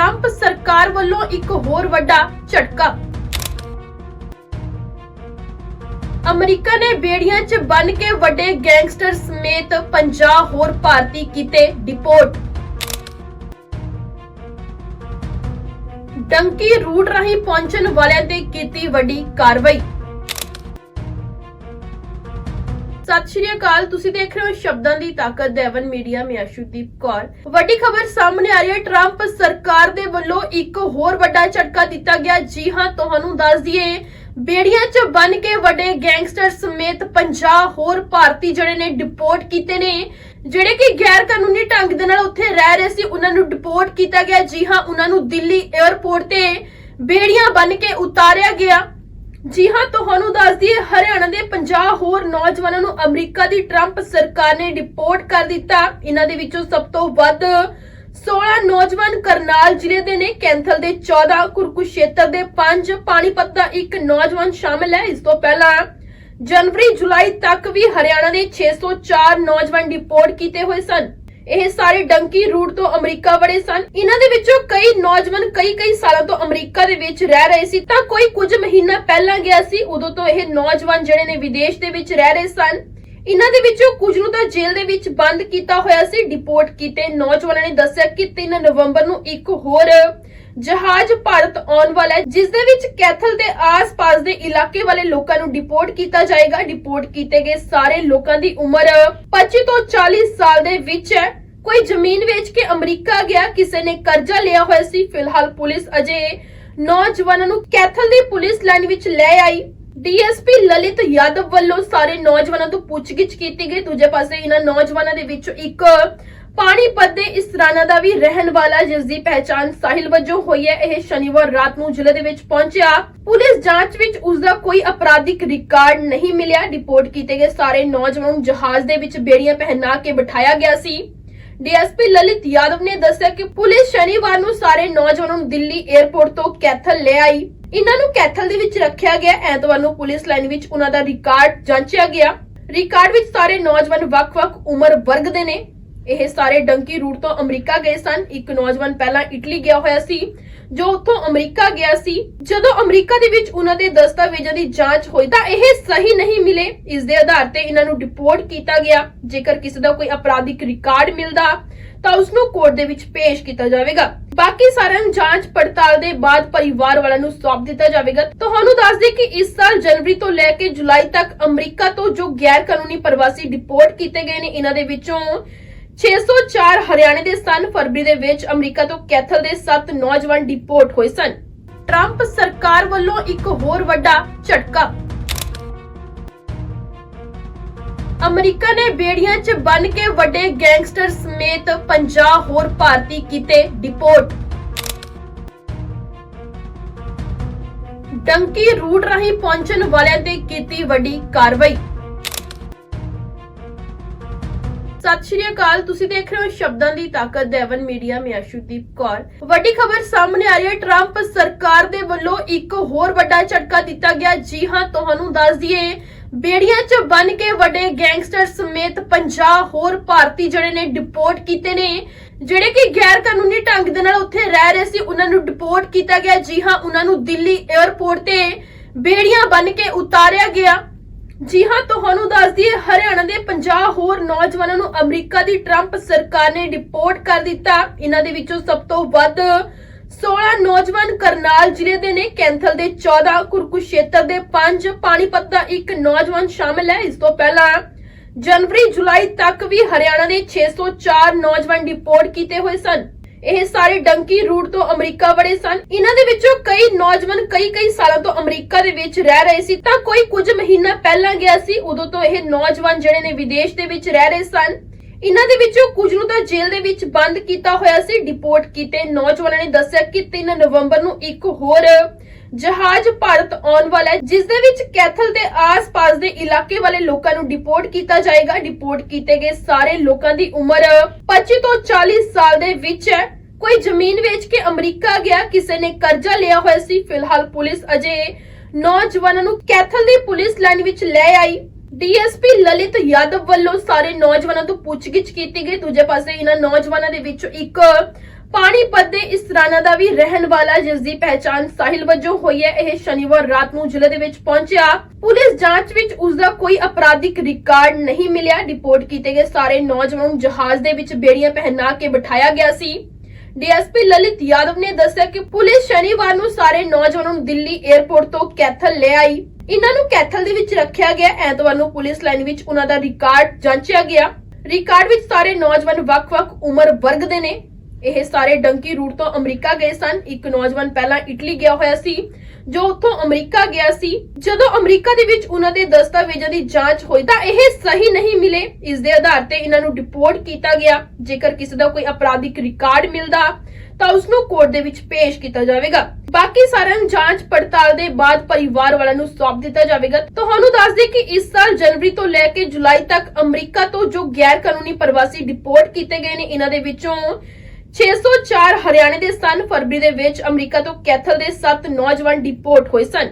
Trump ਸਰਕਾਰ ਵੱਲੋਂ ਇੱਕ ਹੋਰ ਵੱਡਾ ਝਟਕਾ। ਅਮਰੀਕਾ ਨੇ ਬੇੜੀਆਂ 'ਚ ਬੰਨ ਕੇ ਵੱਡੇ ਗੈਂਗਸਟਰ ਸਮੇਤ 50 ਹੋਰ ਭਾਰਤੀ ਕੀਤੇ ਡਿਪੋਰਟ। ਡੰਕੀ ਰੂਟ ਰਾਹੀਂ ਪਹੁੰਚਣ ਵਾਲਿਆਂ ਤੇ ਕੀਤੀ ਵੱਡੀ ਕਾਰਵਾਈ। ਸਤਿ ਸ਼੍ਰੀ ਅਕਾਲ। ਤੁਸੀਂ ਦੇਖ ਰਹੇ ਹੋ ਸ਼ਬਦਾਂ ਦੀ ਤਾਕਤ ਦੇਵਨ ਮੀਡੀਆ, ਮੈਂ ਅਸ਼ੂਦੀਪ ਕੌਰ। ਵੱਡੀ ਖਬਰ ਸਾਹਮਣੇ ਆ ਰਹੀ ਹੈ। ਟਰੰਪ ਸਰਕਾਰ ਦੇ ਵੱਲੋਂ ਇੱਕ ਹੋਰ ਵੱਡਾ ਝਟਕਾ ਦਿੱਤਾ ਗਿਆ। ਜੀ ਹਾਂ, ਤੁਹਾਨੂੰ ਦੱਸ ਦਈਏ, ਬੇੜੀਆਂ 'ਚ ਬੰਨ ਕੇ ਵੱਡੇ ਗੈਂਗਸਟਰ ਸਮੇਤ 50 ਹੋਰ ਭਾਰਤੀ ਜਿਹੜੇ ਨੇ ਡਿਪੋਰਟ ਕੀਤੇ ਨੇ। ਜਿਹੜੇ ਕਿ ਗੈਰ ਕਾਨੂੰਨੀ ਢੰਗ ਦੇ ਨਾਲ ਉੱਥੇ ਰਹਿ ਰਹੇ ਸੀ, ਉਹਨਾਂ ਨੂੰ ਡਿਪੋਰਟ ਕੀਤਾ ਗਿਆ। ਜੀ ਹਾਂ, ਉਹਨਾਂ ਨੂੰ ਦਿੱਲੀ 에ਅਰਪੋਰਟ ਤੇ ਬੇੜੀਆਂ ਬੰਨ ਕੇ ਉਤਾਰਿਆ ਗਿਆ। ਜੀ ਹਾਂ, ਤੁਹਾਨੂੰ ਦੱਸ ਦਈਏ, ਹਰਿਆਣਾ ਦੇ 50 ਹੋਰ ਨੌਜਵਾਨਾਂ ਨੂੰ ਅਮਰੀਕਾ ਦੀ ਟਰੰਪ ਸਰਕਾਰ ਨੇ ਡਿਪੋਰਟ ਕਰ ਦਿੱਤਾ। ਇਹਨਾਂ ਦੇ ਵਿੱਚੋਂ ਸਭ ਤੋਂ ਵੱਧ 16 ਨੌਜਵਾਨ ਕਰਨਾਲ ਜ਼ਿਲ੍ਹੇ ਦੇ ਨੇ, ਕੈਂਥਲ ਦੇ 14 ਕੁਰਕੁਸ਼ੇਤਰ ਦੇ 5 ਪਾਣੀਪਤ ਦਾ ਇੱਕ ਨੌਜਵਾਨ ਸ਼ਾਮਿਲ ਹੈ। ਇਸ ਤੋਂ ਪਹਿਲਾਂ ਜਨਵਰੀ ਜੁਲਾਈ ਤੱਕ ਵੀ ਹਰਿਆਣਾ ਦੇ 604 ਨੌਜਵਾਨ ਡਿਪੋਰਟ ਕੀਤੇ ਹੋਏ ਸਨ। ਇਹ ਸਾਰੇ ਡੰਕੀ ਰੂਟ ਤੋਂ ਅਮਰੀਕਾ ਵੜੇ ਸਨ। ਇਹਨਾਂ ਦੇ ਵਿੱਚੋਂ ਕਈ ਨੌਜਵਾਨ ਕਈ ਕਈ ਸਾਲਾਂ ਤੋਂ ਅਮਰੀਕਾ ਦੇ ਵਿੱਚ ਰਹਿ ਰਹੇ ਸੀ। ਤਾਂ ਕੋਈ ਕੁਝ ਮਹੀਨਾ ਪਹਿਲਾਂ ਗਿਆ ਸੀ, ਉਦੋਂ ਤੋਂ ਇਹ ਨੌਜਵਾਨ ਜਿਹੜੇ ਨੇ ਵਿਦੇਸ਼ ਦੇ ਵਿੱਚ ਰਹਿ ਰਹੇ ਸਨ। ਇਹਨਾਂ ਦੇ ਵਿੱਚੋਂ ਕੁਝ ਨੂੰ ਤਾਂ ਜੇਲ੍ਹ ਦੇ ਵਿੱਚ ਬੰਦ ਕੀਤਾ ਹੋਇਆ ਸੀ, ਡਿਪੋਰਟ ਕੀਤੇ। ਨੌਜਵਾਨਾਂ ਨੇ ਦੱਸਿਆ ਕਿ 3 ਨਵੰਬਰ ਨੂੰ ਇੱਕ ਹੋਰ ਜਹਾਜ਼ ਭਾਰਤ ਆਉਣ ਵਾਲਾ ਹੈ, ਜਿਸ ਦੇ ਵਿੱਚ ਕੈਥਲ ਦੇ ਆਸ-ਪਾਸ ਦੇ ਇਲਾਕੇ ਵਾਲੇ ਲੋਕਾਂ ਨੂੰ ਡਿਪੋਰਟ ਕੀਤਾ ਜਾਏਗਾ। ਡਿਪੋਰਟ ਕੀਤੇ ਗਏ ਸਾਰੇ ਲੋਕਾਂ ਦੀ ਉਮਰ 25 ਤੋਂ 40 ਸਾਲ ਦੇ ਵਿੱਚ ਹੈ। ਕੋਈ ਜ਼ਮੀਨ ਵੇਚ ਕੇ ਅਮਰੀਕਾ ਗਿਆ, ਕਿਸੇ ਨੇ ਕਰਜ਼ਾ ਲਿਆ ਹੋਇਆ ਸੀ। ਫਿਲਹਾਲ ਪੁਲਿਸ ਅਜੇ ਨੌਜਵਾਨਾਂ ਨੂੰ ਕੈਥਲ ਦੀ ਪੁਲਿਸ ਲਾਈਨ ਵਿੱਚ ਲੈ ਆਈ। ਡੀਐਸਪੀ ਲਲਿਤ ਯਾਦਵ ਵੱਲੋਂ ਸਾਰੇ ਨੌਜਵਾਨਾਂ ਤੋਂ ਪੁੱਛਗਿੱਛ ਕੀਤੀ ਗਈ। ਦੂਜੇ ਪਾਸੇ ਇਹਨਾਂ ਨੌਜਵਾਨਾਂ ਦੇ ਵਿੱਚੋਂ ਇੱਕ ਪਾਣੀਪਤ ਦੇ ਇਸਰਾਨਾ ਦਾ ਵੀ ਰਹਿਣ ਵਾਲਾ ਜਿਸ ਦੀ ਪਹਿਚਾਣ ਸਾਹਿਲ ਵਜੋਂ ਹੋਈ ਹੈ। ਇਹ ਸ਼ਨੀਵਾਰ ਰਾਤ ਨੂੰ ਜ਼ਿਲ੍ਹੇ ਦੇ ਵਿੱਚ ਪਹੁੰਚਿਆ। ਪੁਲਿਸ ਜਾਂਚ ਵਿੱਚ ਉਸ ਦਾ ਕੋਈ ਅਪਰਾਧਿਕ ਰਿਕਾਰਡ ਨਹੀਂ ਮਿਲਿਆ। ਰਿਪੋਰਟ ਕੀਤੇ ਗਏ ਸਾਰੇ ਨੌਜਵਾਨ ਨੂੰ ਜਹਾਜ਼ ਦੇ ਵਿੱਚ ਬੇੜੀਆਂ ਪਹਿਨਾ ਕੇ ਬਿਠਾਇਆ ਗਿਆ ਸੀ। ਡੀਐਸਪੀ ਲਲਿਤ ਯਾਦਵ ਨੇ ਦੱਸਿਆ ਕਿ ਪੁਲਿਸ ਸ਼ਨੀਵਾਰ ਨੂੰ ਸਾਰੇ ਨੌਜਵਾਨਾਂ ਨੂੰ ਦਿੱਲੀ 에ਅਰਪੋਰਟ ਤੋਂ ਕੈਥਲ ਲੈ ਆਈ। ਇਹਨਾਂ ਨੂੰ ਕੈਥਲ ਦੇ ਵਿੱਚ ਰੱਖਿਆ ਗਿਆ। ਐਤਵਾਰ ਨੂੰ ਪੁਲਿਸ ਲਾਈਨ ਵਿੱਚ ਉਹਨਾਂ ਦਾ ਰਿਕਾਰਡ ਜਾਂਚਿਆ ਗਿਆ। ਰਿਕਾਰਡ ਵਿੱਚ ਸਾਰੇ ਨੌਜਵਾਨ ਵੱਖ-ਵੱਖ ਉਮਰ ਵਰਗ ਦੇ ਨੇ। ਇਹ ਸਾਰੇ ਡੰਕੀ ਰੂਟ ਤੋਂ ਅਮਰੀਕਾ ਗਏ ਸਨ। ਇੱਕ ਨੌਜਵਾਨ ਪਹਿਲਾਂ ਇਟਲੀ ਗਿਆ ਹੋਇਆ ਸੀ, ਜੋ ਉੱਥੋਂ ਅਮਰੀਕਾ ਗਿਆ ਸੀ। ਜਦੋਂ ਅਮਰੀਕਾ ਦੇ ਵਿੱਚ ਉਹਨਾਂ ਦੇ ਦਸਤਾਵੇਜ਼ਾਂ ਦੀ ਜਾਂਚ ਹੋਈ ਤਾਂ ਇਹ ਸਹੀ ਨਹੀਂ ਮਿਲੇ। ਇਸ ਦੇ ਆਧਾਰ ਤੇ ਇਹਨਾਂ ਨੂੰ ਡਿਪੋਰਟ ਕੀਤਾ ਗਿਆ। ਜੇਕਰ ਕਿਸੇ ਦਾ ਕੋਈ ਅਪਰਾਧਿਕ ਰਿਕਾਰਡ ਮਿਲਦਾ ਤਾਂ ਉਸ ਨੂੰ ਕੋਰਟ ਦੇ ਵਿੱਚ ਪੇਸ਼ ਕੀਤਾ ਜਾਵੇਗਾ। ਬਾਕੀ ਸਾਰਿਆਂ ਨੂੰ ਜਾਂਚ ਪੜਤਾਲ ਦੇ ਬਾਅਦ ਪਰਿਵਾਰ ਵਾਲਿਆਂ ਨੂੰ ਸੌਂਪ ਦਿੱਤਾ ਜਾਵੇਗਾ। ਤੁਹਾਨੂੰ ਦੱਸ ਦੇ ਕਿ ਇਸ ਸਾਲ ਜਨਵਰੀ ਤੋਂ ਲੈ ਕੇ ਜੁਲਾਈ ਤੱਕ ਅਮਰੀਕਾ ਤੋਂ ਜੋ ਗੈਰ ਕਾਨੂੰਨੀ ਪ੍ਰਵਾਸੀ ਡਿਪੋਰਟ ਕੀਤੇ ਗਏ ਨੇ, ਇਹਨਾਂ ਦੇ ਵਿੱਚੋਂ 604 ਹਰਿਆਣੇ ਦੇ ਸਨ, ਫਰਵਰੀ ਦੇ ਵਿੱਚ ਅਮਰੀਕਾ ਤੋਂ ਕੈਥਲ ਦੇ 7 ਨੌਜਵਾਨ ਡਿਪੋਰਟ ਹੋਏ ਸਨ। ਟਰੰਪ ਸਰਕਾਰ ਵੱਲੋਂ ਇੱਕ ਹੋਰ ਵੱਡਾ ਝਟਕਾ ਅਮਰੀਕਾ ਨੇ ਬੇੜੀਆਂ 'ਚ ਬੰਨ ਕੇ ਵੱਡੇ ਗੈਂਗਸਟਰ ਸਮੇਤ 50 ਹੋਰ ਭਾਰਤੀ ਕੀਤੇ ਡਿਪੋਰਟ। ਡੰਕੀ ਰੂਟ ਰਾਹੀਂ ਪਹੁੰਚਣ ਵਾਲਿਆਂ ਤੇ ਕੀਤੀ ਵੱਡੀ ਕਾਰਵਾਈ। ਸਤਿ ਸ਼੍ਰੀ ਅਕਾਲ, ਤੁਸੀਂ ਦੇਖ ਰਹੇ ਹੋ ਸ਼ਬਦਾਂ ਦੀ ਤਾਕਤ ਦੇਵਨ ਮੀਡੀਆ, ਮੈਂ ਅਸ਼ੂਦੀਪ ਕੌਰ। ਵੱਡੀ ਖਬਰ ਸਾਹਮਣੇ ਆ ਰਹੀ ਹੈ, ਟਰੰਪ ਸਰਕਾਰ ਦੇ ਵੱਲੋਂ ਇੱਕ ਹੋਰ ਵੱਡਾ ਝਟਕਾ ਦਿੱਤਾ ਗਿਆ। ਜੀ ਹਾਂ, ਤੁਹਾਨੂੰ ਦੱਸ ਦਈਏ ਬੇੜੀਆਂ 'ਚ ਬੰਨ ਕੇ ਵੱਡੇ ਗੈਂਗਸਟਰ ਸਮੇਤ 50 ਹੋਰ ਭਾਰਤੀ ਜਿਹੜੇ ਨੇ ਡਿਪੋਰਟ ਕੀਤੇ ਨੇ, ਜਿਹੜੇ ਕਿ ਗੈਰ ਕਾਨੂੰਨੀ ਢੰਗ ਦੇ ਨਾਲ ਉੱਥੇ ਰਹਿ ਰਹੇ ਸੀ, ਉਹਨਾਂ ਨੂੰ ਡਿਪੋਰਟ ਕੀਤਾ ਗਿਆ। ਜੀ ਹਾਂ, ਉਹਨਾਂ ਨੂੰ ਦਿੱਲੀ 에ਅਰਪੋਰਟ ਤੇ ਬੇੜੀਆਂ ਬੰਨ ਕੇ ਉਤਾਰਿਆ ਗਿਆ। ਜੀ ਹਾਂ, ਤੁਹਾਨੂੰ ਦੱਸ ਦਈਏ, ਹਰਿਆਣਾ ਦੇ 50 ਹੋਰ ਨੌਜਵਾਨਾਂ ਨੂੰ ਅਮਰੀਕਾ ਦੀ ਟਰੰਪ ਸਰਕਾਰ ਨੇ ਡਿਪੋਰਟ ਕਰ ਦਿੱਤਾ। ਇਹਨਾਂ ਦੇ ਵਿੱਚੋਂ ਸਭ ਤੋਂ ਵੱਧ 16 ਨੌਜਵਾਨ ਕਰਨਾਲ ਜ਼ਿਲ੍ਹੇ ਦੇ ਨੇ। ਕੈਂਥਲ ਦੇ 14 ਕੁਰਕੁਸ਼ੇਤਰ ਦੇ 5 ਪਾਣੀਪਤ ਦਾ ਇੱਕ ਨੌਜਵਾਨ ਸ਼ਾਮਿਲ ਹੈ। ਇਸ ਤੋਂ ਪਹਿਲਾਂ ਜਨਵਰੀ, ਜੁਲਾਈ ਤੱਕ ਵੀ ਹਰਿਆਣਾ ਦੇ 604 ਨੌਜਵਾਨ ਡਿਪੋਰਟ ਕੀਤੇ ਹੋਏ ਸਨ। ਇਹ ਸਾਰੇ ਡੰਕੀ ਰੂਟ ਤੋਂ ਅਮਰੀਕਾ ਵੜੇ ਸਨ। ਇਹਨਾਂ ਦੇ ਵਿੱਚੋਂ ਕਈ ਨੌਜਵਾਨ ਕਈ ਕਈ ਸਾਲਾਂ ਤੋਂ ਅਮਰੀਕਾ ਦੇ ਵਿੱਚ ਰਹਿ ਰਹੇ ਸੀ। ਤਾਂ ਕੋਈ ਕੁਝ ਮਹੀਨਾ ਪਹਿਲਾਂ ਗਿਆ ਸੀ, ਉਦੋਂ ਤੋਂ ਇਹ ਨੌਜਵਾਨ ਜਿਹੜੇ ਨੇ ਵਿਦੇਸ਼ ਦੇ ਵਿੱਚ ਰਹਿ ਰਹੇ ਸਨ। ਇਹਨਾਂ ਦੇ ਵਿੱਚੋਂ ਕੁਝ ਨੂੰ ਤਾਂ ਜੇਲ੍ਹ ਦੇ ਵਿੱਚ ਬੰਦ ਕੀਤਾ ਹੋਇਆ ਸੀ, ਡਿਪੋਰਟ ਕੀਤੇ ਨੌਜਵਾਨਾਂ ਨੇ ਦੱਸਿਆ ਕਿ 3 ਨਵੰਬਰ ਨੂੰ ਇੱਕ ਹੋਰ ਜਹਾਜ਼ ਭਾਰਤ ਆਉਣ ਵਾਲਾ ਹੈ, ਜਿਸ ਦੇ ਵਿੱਚ ਕੈਥਲ ਦੇ ਆਸ-ਪਾਸ ਦੇ ਇਲਾਕੇ ਵਾਲੇ ਲੋਕਾਂ ਨੂੰ ਡਿਪੋਰਟ ਕੀਤਾ ਜਾਏਗਾ। ਡਿਪੋਰਟ ਕੀਤੇ ਗਏ ਸਾਰੇ ਲੋਕਾਂ ਦੀ ਉਮਰ 25 ਤੋਂ 40 ਸਾਲ ਦੇ ਵਿੱਚ ਹੈ। ਕੋਈ ਜ਼ਮੀਨ ਵੇਚ ਕੇ ਅਮਰੀਕਾ ਗਿਆ, ਕਿਸੇ ਨੇ ਕਰਜ਼ਾ ਲਿਆ ਹੋਇਆ ਸੀ। ਫਿਲਹਾਲ ਪੁਲਿਸ ਅਜੇ ਨੌਜਵਾਨਾਂ ਨੂੰ ਕੈਥਲ ਦੀ ਪੁਲਿਸ ਲਾਈਨ ਵਿੱਚ ਲੈ ਆਈ। ਡੀਐਸਪੀ ਲਲਿਤ ਯਾਦਵ ਵੱਲੋਂ ਸਾਰੇ ਨੌਜਵਾਨਾਂ ਤੋਂ ਪੁੱਛਗਿੱਛ ਕੀਤੀ ਗਈ। ਦੂਜੇ ਪਾਸੇ ਇਹਨਾਂ ਨੌਜਵਾਨਾਂ ਦੇ ਵਿੱਚੋਂ ਇੱਕ ਪਾਣੀਪਤ ਦੇ ਇਸ ਦਾ ਵੀ ਰਹਿਣ ਵਾਲਾ ਜਿਸ ਦੀ ਪਹਿਚਾਣ ਸਾਹਿਲ ਵਜੋਂ ਹੋਈ ਹੈ। ਇਹ ਸ਼ਨੀਵਾਰ ਰਾਤ ਨੂੰ ਜ਼ਿਲ੍ਹੇ ਦੇ ਵਿੱਚ ਪਹੁੰਚਿਆ। ਪੁਲਿਸ ਜਾਂਚ ਵਿੱਚ ਉਸ ਦਾ ਕੋਈ ਅਪਰਾਧਿਕ ਰਿਕਾਰਡ ਨਹੀਂ ਮਿਲਿਆ। ਰਿਪੋਰਟ ਕੀਤੇ ਗਏ ਸਾਰੇ ਨੌਜਵਾਨ ਨੂੰ ਜਹਾਜ਼ ਦੇ ਵਿੱਚ ਬੇੜੀਆਂ ਪਹਿਨਾ ਕੇ ਬਿਠਾਇਆ ਗਿਆ ਸੀ। ਡੀਐਸਪੀ ਲਲਿਤ ਯਾਦਵ ਨੇ ਦੱਸਿਆ ਕਿ ਪੁਲਿਸ ਸ਼ਨੀਵਾਰ ਨੂੰ ਸਾਰੇ ਨੌਜਵਾਨਾਂ ਨੂੰ ਦਿੱਲੀ 에ਅਰਪੋਰਟ ਤੋਂ ਕੈਥਲ ਲੈ ਆਈ। ਇਹਨਾਂ ਨੂੰ ਕੈਥਲ ਦੇ ਵਿੱਚ ਰੱਖਿਆ ਗਿਆ। ਐਤਵਾਰ ਨੂੰ ਪੁਲਿਸ ਲਾਈਨ ਵਿੱਚ ਉਹਨਾਂ ਦਾ ਰਿਕਾਰਡ ਜਾਂਚਿਆ ਗਿਆ। ਰਿਕਾਰਡ ਵਿੱਚ ਸਾਰੇ ਨੌਜਵਾਨ ਵੱਖ-ਵੱਖ ਉਮਰ ਵਰਗ ਦੇ ਨੇ। ਇਹ ਸਾਰੇ ਡੰਕੀ ਰੂਟ ਤੋਂ ਅਮਰੀਕਾ ਗਏ ਸਨ। ਇੱਕ ਨੌਜਵਾਨ ਪਹਿਲਾਂ ਇਟਲੀ ਗਿਆ ਹੋਇਆ ਸੀ, ਜੋ ਉੱਥੋਂ ਅਮਰੀਕਾ ਗਿਆ ਸੀ। ਜਦੋਂ ਅਮਰੀਕਾ ਦੇ ਵਿੱਚ ਉਹਨਾਂ ਦੇ ਦਸਤਾਵੇਜ਼ਾਂ ਦੀ ਜਾਂਚ ਹੋਈ ਤਾਂ ਇਹ ਸਹੀ ਨਹੀਂ ਮਿਲੇ। ਇਸ ਦੇ ਆਧਾਰ ਤੇ ਇਹਨਾਂ ਨੂੰ ਡਿਪੋਰਟ ਕੀਤਾ ਗਿਆ। ਜੇਕਰ ਕਿਸੇ ਦਾ ਕੋਈ ਅਪਰਾਧਿਕ ਰਿਕਾਰਡ ਮਿਲਦਾ ਤਾਂ ਉਸ ਨੂੰ ਕੋਰਟ ਦੇ ਵਿੱਚ ਪੇਸ਼ ਕੀਤਾ ਜਾਵੇਗਾ। ਬਾਕੀ ਸਾਰਿਆਂ ਨੂੰ ਜਾਂਚ ਪੜਤਾਲ ਦੇ ਬਾਅਦ ਪਰਿਵਾਰ ਵਾਲਿਆਂ ਨੂੰ ਸੌਂਪ ਦਿੱਤਾ ਜਾਵੇਗਾ। ਤੁਹਾਨੂੰ ਦੱਸ ਦੇ ਕਿ ਇਸ ਸਾਲ ਜਨਵਰੀ ਤੋਂ ਲੈ ਕੇ ਜੁਲਾਈ ਤੱਕ ਅਮਰੀਕਾ ਤੋਂ ਜੋ ਗੈਰ ਕਾਨੂੰਨੀ ਪ੍ਰਵਾਸੀ ਡਿਪੋਰਟ ਕੀਤੇ ਗਏ ਨੇ, ਇਹਨਾਂ ਦੇ ਵਿੱਚੋਂ 604 ਹਰਿਆਣੇ ਦੇ ਸਨ, ਫਰਵਰੀ ਦੇ ਵਿੱਚ ਅਮਰੀਕਾ ਤੋਂ ਕੈਥਲ ਦੇ 7 ਨੌਜਵਾਨ ਡਿਪੋਰਟ ਹੋਏ ਸਨ।